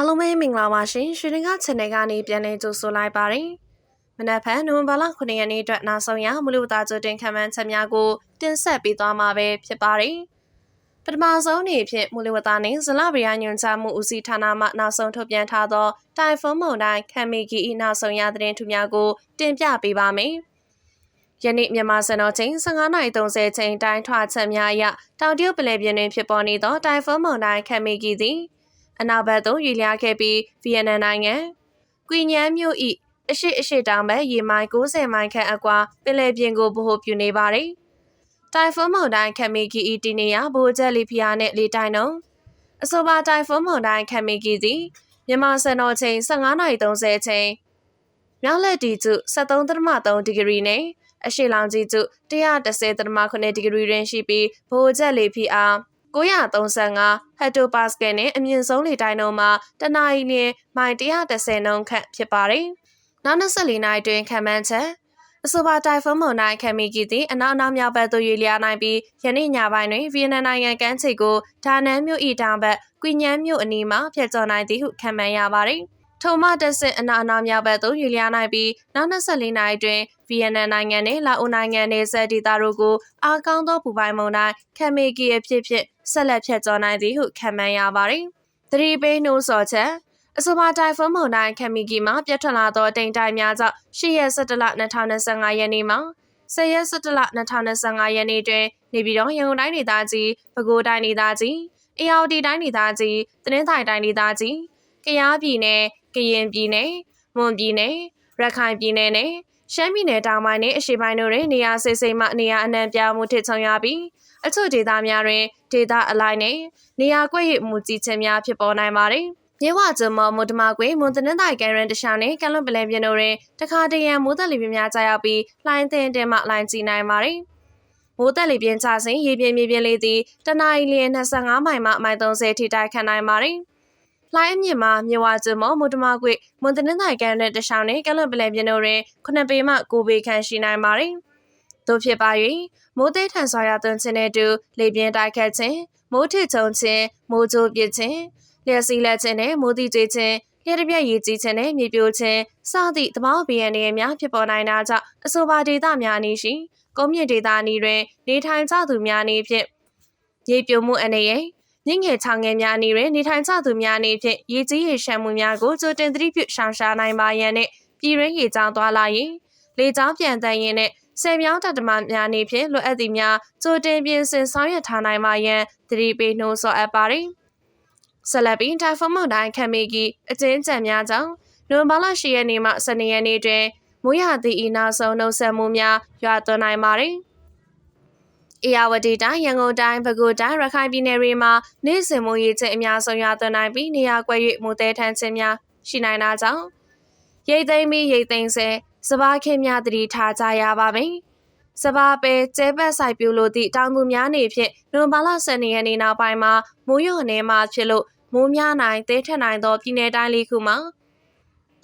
အားလုံးပဲမင်္ဂလာပါရှင်ရွှေရင်က channel ကနေပြန်လည်ကြိုဆိုလိုက်ပါတယ်မနက်ဖြန်နိုဝင်ဘာလ9ရက်နေ့အတွက်နောက်ဆုံးရမလူသားကြိုတင်ခံမှန်းချက်များကိုတင်ဆက်ပေးသွားမှာပဲဖြစ်ပါတယ်ပထမဆုံးအနေဖြင့်မူလဝတ္တနှင့်ဇလဗရာညွန်ချမှုဦးစီးဌာနမှနောက်ဆုံးထုတ်ပြန်ထားသောတိုင်ဖုန်းမုန်တိုင်းခံမီကီ၏နောက်ဆုံးရသတင်းထူးများကို တင်ပြပေးပါမယ်ယနေ့မြန်မာစံတော်ချိန်15:30ချိန်တိုင်းထွာချက်များအရတောင်တရုတ်ပလဲပြင်းတွင်ဖြစ်ပေါ်နေသောတိုင်ဖုန်းမုန်တိုင်းခံမီကီသည် အနောက်ဘက်သို့ရွေ့လျားခဲ့ပြီးဗီယက်နမ်နိုင်ငံကွီညမ်းမြို့၏အရှိအရှိတောင်ဘက်ရေမိုင်90မိုင်ခန့်အကွာပင်လယ်ပြင်ကိုဗဟိုပြုနေပါသည်။တိုင်ဖွန်းမုန်တိုင်းခမီကီဤတီနေရဘိုးချက်လီဖျားနှင့်လေတိုင်နှုံအဆိုပါတိုင်ဖွန်းမုန်တိုင်းခမီကီသည်မြန်မာစံတော်ချိန်15:30ချိန်မြောက်လက်တီကျ73.3ဒီဂရီနှင့်အရှိလောင်ကြီးကျ110.8ဒီဂရီတွင်ရှိပြီးဘိုးချက်လေဖီအား 935ဟက်တိုပါစကယ်နဲ့အမြင့်ဆုံးလေတိုင်းနှုန်းမှာတနအီလမိုင်130နှုန်းခန့်ဖြစ်ပါတယ်။နောက်24နာရီတွင်ခံမှန်းချက်အဆိုပါတိုင်ဖုန်းမုန်တိုင်းခံမိကီသည်အနောက်အနောက်မြောက်ဘက်သို့ရွေ့လျားနိုင်ပြီးယနေ့ညပိုင်းတွင်ဗီယက်နမ်နိုင်ငံကမ်းခြေကိုဒါနန်မြို့၏တောင်ဘက်ကွီညမ်းမြို့အနီးမှဖျက်ကျော်နိုင်သည်ဟုခန့်မှန်းရပါသည်။ထိုမှတက်ဆင့်အနောက်အနောက်မြောက်ဘက်သို့ရွေ့လျားနိုင်ပြီးနောက်24နာရီတွင် ဗီယက်နမ်နိုင်ငံနှင့်လာအိုနိုင်ငံနယ်စပ်ဒေသတို့ကိုအားကောင်းသောပူပိုင်းမုန်တိုင်းခံမေကီအဖြစ်ဖြင့်ဆက်လက်ဖြတ်ကျော်နိုင်သည်ဟုခန့်မှန်းရပါသည်။သတိပေးနှိုးဆော်ချက်အဆိုပါတိုင်ဖုန်းမုန်တိုင်းခမီကီမှာပြတ်ထွက်လာသောတိမ်တိုင်များကြောင့်10ရက်17လ2025ရက်နေ့မှာ10ရက်17လ2025ရက်နေ့တွင်နေပြည်တော်ရန်ကုန်တိုင်းဒေသကြီးပဲခူးတိုင်းဒေသကြီးအေရဝတီတိုင်းဒေသကြီးတနင်္သာရီတိုင်းဒေသကြီးကယားပြည်နယ်ကရင်ပြည်နယ်မွန်ပြည်နယ်ရခိုင်ပြည်နယ်နဲ့ ရှမ်းပြည်နယ်တောင်ပိုင်းနဲ့အရှေ့ပိုင်းတို့တွင်နေရာစိစိမ်မှနေရာအနှံ့ပြားမှုထစ်ချုံရပြီးအချို့ဒေသများတွင်ဒေသအလိုက်နဲ့နေရာကွက်ရမှုကြီးခြင်းများဖြစ်ပေါ်နိုင်ပါတယ်။မြေဝကျမမုဒမကွေမွန်တနင်္သာရီကန်ရန်တခြားနဲ့ကလွန်ပလန်ပြင်းတို့တွင်တခါတရံမိုးသက်လေပြင်းများကြာရောက်ပြီးလှိုင်းသင်းတင်မှလှိုင်းကြည့်နိုင်ပါတယ်။မိုးတက်လေပြင်းချစဉ်ရေပြင်းမြေပြင်းလေးသည်တနအီလ25မိုင်မှမိုင်30ထိတိုက်ခန့်နိုင်ပါတယ်။ လှိုင်းအမြင့်မှာမြေဝကျမမုဒမကွေမွန်တနင်္သာရီကန်ရန်တခြားနဲ့ကလွန်ပလန်ပြင်းတို့တွင်9ပေမှ9ပေခန့်ရှိနိုင်ပါတယ်။တို့ဖြစ်ပါ၍မိုးသေးထန်စွာရသွန်းခြင်းနဲ့တူလေပြင်းတိုက်ခတ်ခြင်းမိုးထစ်ချုံခြင်းမိုးကြိုးပစ်ခြင်းလျှက်စီးလက်ခြင်းနဲ့မိုးတိကျွေးခြင်းလျှက်တပြက်ရည်ကြီးခြင်းနဲ့မြေပြိုခြင်းစသည့်သဘောပီယန်တွေများဖြစ်ပေါ်နိုင်တာကြောင့်အဆိုပါဒေသများအနည်းရှိကုန်းမြင့်ဒေသအနီးတွင်နေထိုင်ကြသူများအနေဖြင့်ရေပြိုမှုအနေနဲ့ မြင့်ငယ်ချောင်ငယ်များအနေတွင်နေထိုင်ကြသူများအနေဖြင့်ရေကြီးရေရှမ်းမှုများကိုကြိုတင်သတိပြုရှောင်ရှားနိုင်ပါရန်နှင့်ပြည်ရင်းရေကြောင်းသွားလာရင်လေကြောင်းပြန်တန်ရင်နှင့်ဆယ်မြောင်းတတမများနေဖြင့်လိုအပ်သည့်များကြိုတင်ပြင်ဆင်ဆောင်ရွက်ထားနိုင်ပါရန်သတိပေးနှိုးဆော်အပ်ပါသည်ဆလပင်တိုင်ဖုန်းမုန်တိုင်းခံမိကီအကျဉ်းချံများကြောင့်နိုဝင်ဘာလ10ရက်နေ့မှ12ရက်နေ့တွင်မိုးရသည့်ဤနောက်ဆုံးနှုတ်ဆက်မှုများရွာသွန်းနိုင်ပါသည် အေယာဝတီတိုင်းရန်ကုန်တိုင်းပဲခူးတိုင်းရခိုင်ပြည်နယ်တွေမှာနေ့စဉ်မိုးရေချိန်အများဆုံးရွာသွန်းနိုင်ပြီးနေရာကွက်၍မိုးတဲထန်ခြင်းများရှိနိုင်တာကြောင့်ရိတ်သိမ်းပြီးရိတ်သိမ်းစေစဘာခင်းများတတိထားကြရပါမယ်။စဘာပဲကျဲပတ်ဆိုင်ပြူလို့သည့်တောင်သူများနေဖြင့်နိုဘာလ12ရက်နေ့နောက်ပိုင်းမှာမိုးရွာနေမှဖြစ်လို့မိုးများနိုင်သေးထက်နိုင်သောပြည်내တိုင်းလေးခုမှာ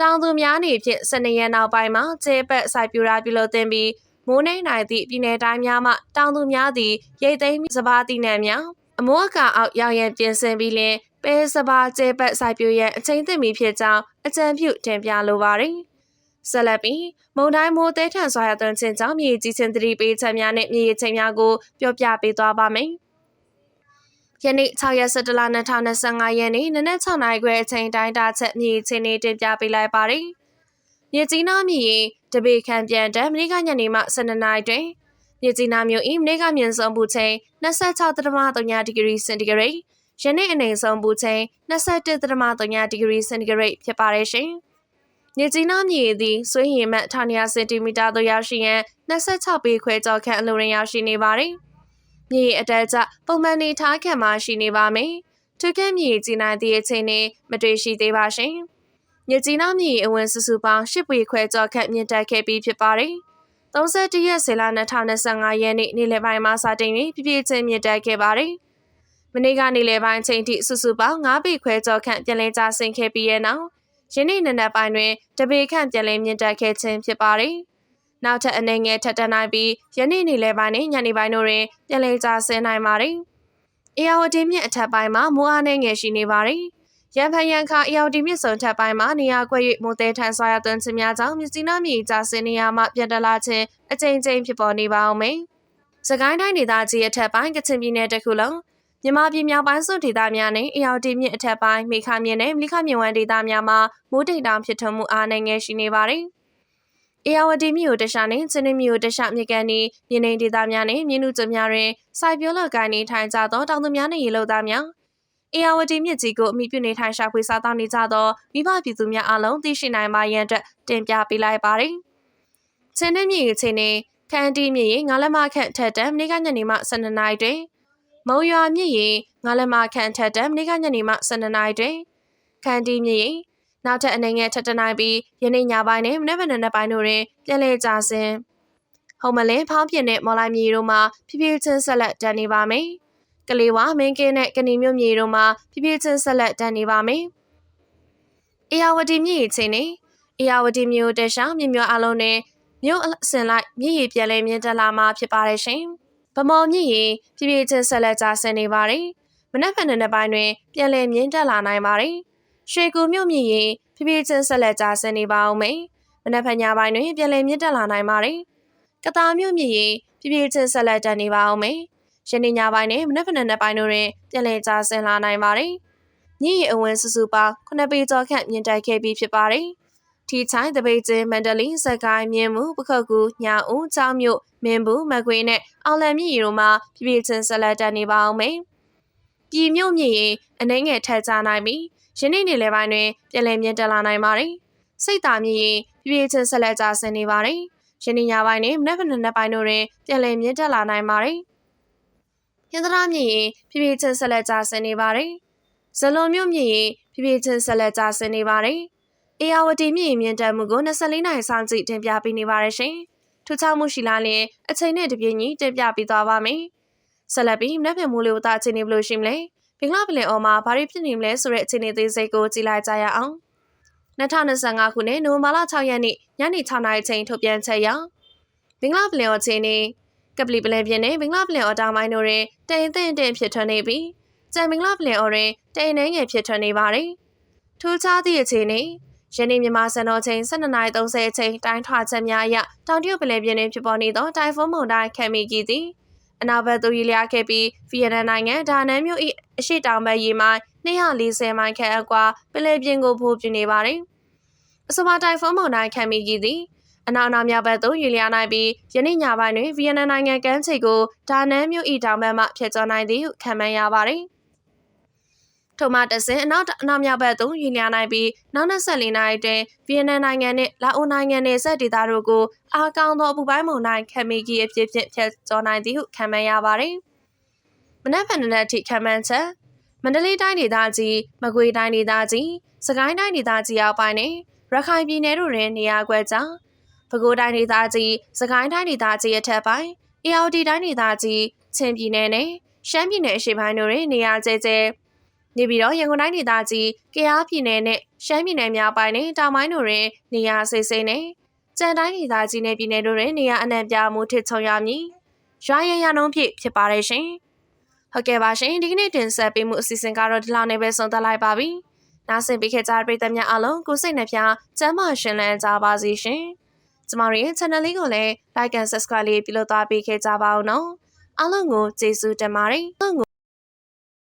တောင်သူများနေဖြင့်12ရက်နောက်ပိုင်းမှာကျဲပတ်ဆိုင်ပြူရာပြုလို့တင်ပြီး မိုးနှိမ့်နိုင်သည့်ပြည်내တိုင်းများမှတောင်သူများသည်ရိတ်သိမ်းစဘာတိနံများအမိုးအကာအောက်ရောက်ရန်ပြင်ဆင်ပြီးလင်ပဲစဘာကျဲပတ်ဆိုင်ပြူရန်အချိန်သင့်ပြီဖြစ်ကြောင်းအကြံပြုတင်ပြလိုပါတယ်။ဆက်လက်ပြီးမုန်တိုင်းမိုးသေးထန်စွာရသွန်းခြင်းကြောင့်မြေကြီးချင်းသတိပေးချက်များနဲ့မြေချင်းများကိုပြောပြပေးသွားပါမယ်။ယနေ့6ရက်17လ2025ရက်နေ့နနက်6နာရီခွဲအချိန်တိုင်းတာချက်မြေချင်းနေတင်ပြပေးလိုက်ပါတယ်။မြေကြီးနားမြေ တပေခံပြန်တဲ့မနေ့ကညနေမှ12နာရီတွင်မြေကြီးနားမြို့၏မနေ့ကမြင့်ဆုံးပူချိန်26.3ဒီဂရီစင်တီဂရိတ်ယနေ့အနေဆုံးပူချိန်21.3ဒီဂရီစင်တီဂရိတ်ဖြစ်ပါတယ်ရှင်။မြေကြီးနားမြေသည်ဆွေးရင်မှတ်1200စင်တီမီတာသို့ရောက်ရှိရန်26ပေခွဲကျော်ခန့်အလိုရင်းရောက်ရှိနေပါသည်။မြေအတက်ကျပုံမှန်နေထားခံမှရှိနေပါမယ်။ထုခက်မြေကြီးနိုင်သည့်အချိန်နှင့်မတွေ့ရှိသေးပါရှင်။ မြေကြီးနားမြေအဝင်စုစုပေါင်း10ပေခွဲကျော်ခန့်မြင့်တက်ခဲ့ပြီးဖြစ်ပါသည်။31ရက်ဇေလ2025ရက်နေ့နေ့လယ်ပိုင်းမှာစတင်၍ပြည့်ပြည့်ချင်းမြင့်တက်ခဲ့ပါသည်။မနေ့ကနေ့လယ်ပိုင်းချိန်ထိစုစုပေါင်း9ပေခွဲကျော်ခန့်ပြန်လည်ကျဆင်းခဲ့ပြီးရဲ့နောက်ယနေ့နံနက်ပိုင်းတွင်တပေခန့်ပြန်လည်မြင့်တက်ခဲ့ခြင်းဖြစ်ပါတယ်။နောက်ထပ်အနေငယ်ထက်တန်းနိုင်ပြီးယနေ့နေ့လယ်ပိုင်းနဲ့ညနေပိုင်းတို့တွင်ပြန်လည်ကျဆင်းနိုင်ပါတယ်။အေယာဝတီမြစ်အထက်ပိုင်းမှာမိုးအားနှဲငယ်ရှိနေပါတယ်။ ရန်ဖန်ရန်ခါအယောက်ဒီမြစ်စုံထပ်ပိုင်းမှာနေရာကွက်၍မိုးတဲထန်ဆွာရသွန်းခြင်းများကြောင့်မြစီနာမြေကြာစင်နေရာမှပြန်တလာခြင်းအကြိမ်ကြိမ်ဖြစ်ပေါ်နေပါအောင်မယ်။စကိုင်းတိုင်းဒေသကြီးအထက်ပိုင်းကချင်ပြည်နယ်တစ်ခုလုံးမြန်မာပြည်မြောက်ပိုင်းစုဒေသများနဲ့အယောက်ဒီမြစ်အထက်ပိုင်းမိခမြစ်နဲ့မိခမြစ်ဝမ်းဒေသများမှာမိုးတိမ်တောင်ဖြစ်ထွန်းမှုအားနည်းငယ်ရှိနေပါတယ်။အေယာဝတီမြို့တခြားနဲ့ချင်းနေမြို့တခြားမြကန်နေမြင်းနေဒေသများနဲ့မြင်းနုကျများတွင်စိုက်ပျိုးလောက်ကင်နေထိုင်ကြသောတောင်သူများနဲ့ရေလုံသားများ အေယာဝတီမြစ်ကြီးကိုအမိပြုနေထိုင်ရှာဖွေစားတောင်းနေကြသောမိဘပြည်သူများအလုံးသိရှိနိုင်ပါရန်အတွက်တင်ပြပေးလိုက်ပါတယ်။ချင်းနေမြစ်ချင်းနေခန်းတီမြစ်ရေငါးလက်မခန့်ထက်တန်မနေ့ကညနေမှ12နာရီတွင်မုံရွာမြစ်ရေငါးလက်မခန့်ထက်တန်မနေ့ကညနေမှ12နာရီတွင်ခန်းတီမြစ်ရေနောက်ထပ်အနေငယ်ထက်တနိုင်ပြီးယနေ့ညပိုင်းနဲ့မနေ့ကနေ့ပိုင်းတို့တွင်ပြန်လည်ကြစဉ်ဟုံမလင်းဖောင်းပြင်းတဲ့မော်လိုက်မြေတို့မှာဖြည်းဖြည်းချင်းဆက်လက်တန်နေပါမယ်။ ကလေးဝမင်းကင်းနဲ့ကနေမြို့မြေတို့မှာဖြည်းဖြည်းချင်းဆက်လက်တန်နေပါမယ်။အေယာဝတီမြစ်ရေချင်းနေအေယာဝတီမြို့တခြားမြစ်မြို့အလုံးနဲ့မြို့အစင်လိုက်မြစ်ရေပြန်လည်မြင့်တက်လာမှာဖြစ်ပါတယ်ရှင်။ဗမော်မြစ်ရေဖြည်းဖြည်းချင်းဆက်လက်ကျဆင်းနေပါတယ်။မနက်ဖြန်နေ့ပိုင်းတွင်ပြန်လည်မြင့်တက်လာနိုင်ပါတယ်။ရွှေကူမြို့မြစ်ရေဖြည်းဖြည်းချင်းဆက်လက်ကျဆင်းနေပါအောင်မယ်။မနက်ဖြန်ညပိုင်းတွင်ပြန်လည်မြင့်တက်လာနိုင်ပါတယ်။ကတာမြို့မြစ်ရေဖြည်းဖြည်းချင်းဆက်လက်တက်နေပါအောင်မယ်။ ယနေ့ညပိုင်းနဲ့မနက်ဖြန်နေ့ပိုင်းတို့တွင်ပြန်လည်ကျဆင်းလာနိုင်ပါတယ်။မြစ်ရေအဝင်စုစုပေါင်း9ပေကျော်ခန့်မြင့်တက်ခဲ့ပြီးဖြစ်ပါတယ်။ထီချိုင်းတပိတ်ကျင်းမန္တလေးစကိုင်းမြင်းမှုပခုတ်ကူညာဦးချောင်းမြို့မင်းဘူးမကွေးနဲ့အောင်လံမြစ်ရေတို့မှာပြပြချင်းဆက်လက်တက်နေပါအောင်မယ်။ပြည်မြို့မြစ်ရေအနှဲငယ်ထက်ကြနိုင်ပြီးယနေ့နေ့လယ်ပိုင်းတွင်ပြည်လည်မြင့်တက်လာနိုင်ပါတယ်။စိတ်သာမြည်ရင်ပြည့်ပြည့်ချင်းဆက်လက်ကျဆင်းနေပါတယ်။ယနေ့ညပိုင်းနဲ့မနက်ဖြန်နေ့ပိုင်းတို့တွင်ပြည်လည်မြင့်တက်လာနိုင်ပါတယ်။ ရန်သရမြည်ရင်ပြည့်ပြည့်ချင်းဆက်လက်ကျဆင်းနေပါတယ်။ဇလွန်မြို့မြည်ရင်ပြည့်ပြည့်ချင်းဆက်လက်ကျဆင်းနေပါတယ်။အေယာဝတီမြည်ရင်မြင့်တက်မှုကို24နိုင်ဆောင်ကြည့်တင်ပြပေးနေပါတယ်ရှင်။ထူးခြားမှုရှိလားလျင်အချိန်နဲ့တပြေးညီတင်ပြပေးသွားပါမယ်။ဆက်လက်ပြီးမနက်ဖြန်မိုးလေဝသအခြေအနေဘယ်လိုရှိမလဲ။ဘင်္ဂလားပင်လယ်အော်မှာဘာတွေဖြစ်နေမလဲဆိုတဲ့အခြေအနေသေးစိတ်ကိုကြည့်လိုက်ကြရအောင်2025ခုနှစ်နိုဝင်ဘာလ6ရက်နေ့ညနေ6နာရီချိန်ထုတ်ပြန်ချက်အရဘင်္ဂလားပင်လယ်အော်အခြေအနေ ကပလီပလန်ပြင်းနဲ့ဘင်္ဂလားပင်လယ်အော်တောင်ပိုင်းတို့တွင်တိမ်သိမ့်တင်ဖြစ်ထွန်းနေပြီးကြံဘင်္ဂလားပင်လယ်အော်တွင်တိမ်နှဲငယ်ဖြစ်ထွန်းနေပါတယ်ထူးခြားသည့်အခြေအနေယနေ့မြန်မာစံတော်ချိန်12:30အချိန်တိုင်းထွာချက်များအရတောင်တရုတ်ပင်လယ်ပြင်တွင်ဖြစ်ပေါ်နေသောတိုင်ဖွန်းမုန်တိုင်းခံမီကြီးသည်အနောက်ဘက်သို့ရွေ့လျားခဲ့ပြီးဗီယက်နမ်နိုင်ငံဒါနန်မြို့၏အရှိတောင်ဘက်ရေမိုင်240မိုင်ခန့်အကွာပင်လယ်ပြင်ကိုဖိုးပြနေပါတယ်။အဆိုပါတိုင်ဖွန်းမုန်တိုင်းခံမိကြီးသည် အနောက်အနောက်မြောက်ဘက်သို့ရွေ့လျားနိုင်ပြီးယနေ့ညပိုင်းတွင်ဗီယက်နမ်နိုင်ငံကမ်းခြေကိုဒါနန်မြို့၏တောင်ဘက်မှဖျက်ချော်နိုင်သည်ဟုခန့်မှန်းရပါတယ်။ထိုမှတဆင်အနောက်အနောက်မြောက်ဘက်သို့ရွေ့လျားနိုင်ပြီးနောက်24နာရီတွင်ဗီယက်နမ်နိုင်ငံနှင့်လာအိုနိုင်ငံနယ်စပ်ဒေသတို့ကိုအားကောင်းသောအပူပိုင်းမုန်တိုင်းခံမိကြီးအဖြစ်ဖြင့်ဖျက်ချော်နိုင်သည်ဟုခန့်မှန်းရပါတယ်။မနက်ဖြန်နေ့အထိခန့်မှန်းချက်မန္တလေးတိုင်းဒေသကြီးမကွေးတိုင်းဒေသကြီးစကိုင်းတိုင်းဒေသကြီးအောက်ပိုင်းနဲ့ရခိုင်ပြည်နယ်တို့တွင်နေရာကွက်ကြောင်း ပဲခူးတိုင်းဒေသကြီးစကိုင်းတိုင်းဒေသကြီးအထက်ပိုင်းအေအော်တီတိုင်းဒေသကြီးချင်းပြည်နယ်နဲ့ရှမ်းပြည်နယ်အရှေ့ပိုင်းတို့တွင်နေရာကျဲကျဲနေပြီးတော့ရန်ကုန်တိုင်းဒေသကြီးကယားပြည်နယ်နဲ့ရှမ်းပြည်နယ်များပိုင်းနဲ့တောင်ပိုင်းတို့တွင်နေရာစိစိနဲ့ကြံတိုင်းဒေသကြီးနဲ့ပြည်နယ်တို့တွင်နေရာအနှံ့ပြားမှုထစ်ချုံရမည်ရွာရရနှုံးဖြစ်ဖြစ်ပါတယ်ရှင်ဟုတ်ကဲ့ပါရှင်ဒီကနေ့တင်ဆက်ပေးမှုအစီအစဉ်ကတော့ဒီလောက်နဲ့ပဲဆုံးသက်လိုက်ပါပြီနားဆင်ပေးခဲ့ကြတဲ့ပရိသတ်များအားလုံးကိုစိတ်နှပြကျမ်းမာရှင်လန်းကြပါစေရှင် ကျမတို့ရဲ့ channel လေးကိုလည်း like and subscribe လေးပြုလုပ်သွားပေးခဲ့ကြပါဦးနော်အားလုံးကိုကျေးဇူးတင်ပါတယ်